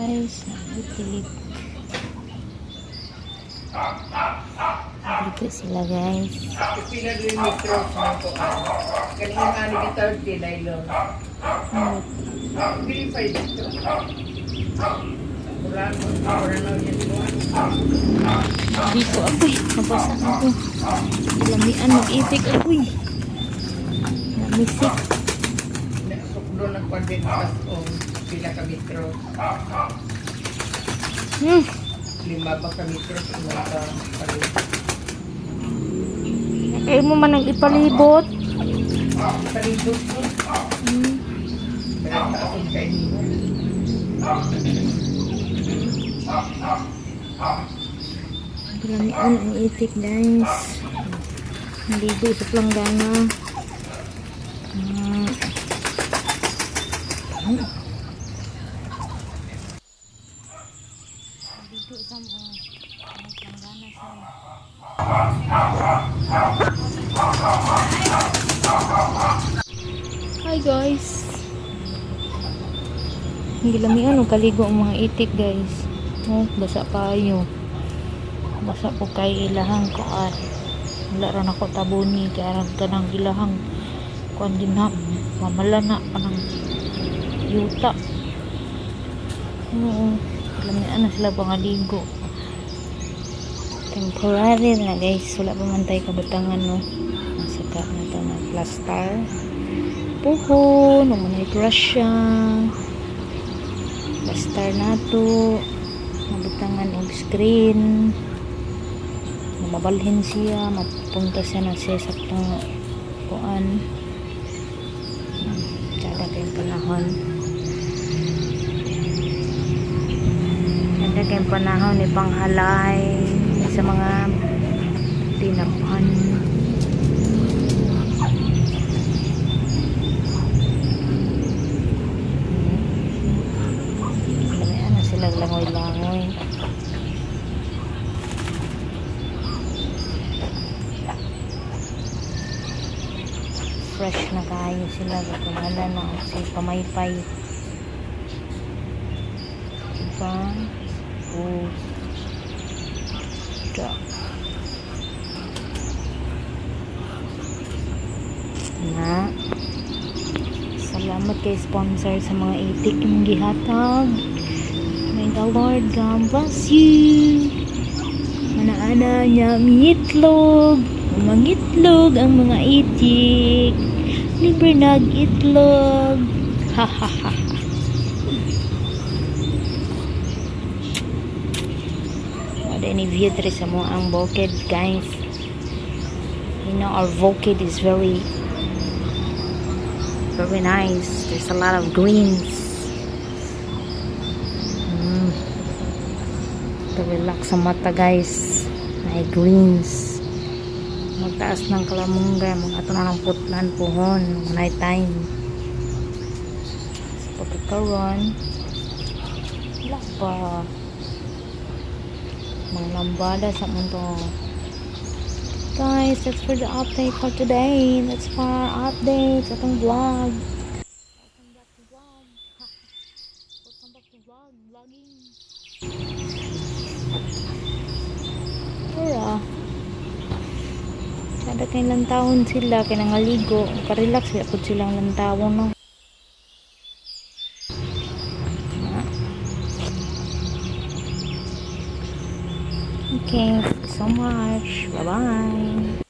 itik. Dito sila guys. Pinag-limitro sa ko. Kanina nga ni third day nylon. Hmm. Verify dito. Na mo. Dito ako eh. Nabasa ako. Lamian mag-itik ako eh. Namisik. Sukdo ng convent pas o pila ka metro. Hmm. Lima ba ka metro sa mga ka palit. Kaya mo man ang ipalibot. Palibot mo. Hmm. Pero taasod kayo niyo. Lamian ang itik guys. Naligo sa planggana. Hmm. Naligo sa mga planggana sa Hi guys. Gilamian o kaligo ang mga itik guys. Oh, basa payo. Basa po kay ilahang kuan. Wala rin ako tabuni kaya rin ka ng ilahang kuan din na mamala na pa ng yuta. Oo. Gilamian na sila pangaligo. Temporary na guys. Wala pa man tayo kabutangan no. Masaka na ito na plaster. Puhon. Umunay brush siya. Plaster na to. Mabutangan og screen. Mabalhin siya. Mapunta siya na siya sa kuan. Tsada kayong panahon. Tsada kayong panahon ni panghalay sa mga tinapuan. Alam na sila langoy-langoy. Fresh na kayo sila. Gagawala na si pamaypay. Diba? Oh. Diba? Na. Salamat kay sponsor sa mga itik yung gihatag. May the Lord God bless you. Ana-ana niya miitlog. Mangitlog ang mga itik. Libre nag-itlog. Ha ha ha. Wala ni view diri sa mo ang bukid guys. You know our bukid is very very nice. There's a lot of greens. Mm. To relax sa mata guys. May greens. Magtaas ng kalamungga. Mga ato na ng putlan puhon. Night time. Sa pagkakaroon. Wala pa. Mga lambada sa mundo. Guys, that's for the update for today. That's for our update sa itong vlog. Welcome back to vlog. Welcome back to vlog. Vlogging. Tara. Kada kay lantawon sila, kay nangaligo. Ka-relax, kaya po silang lantawon, no? Okay, so much. Bye-bye.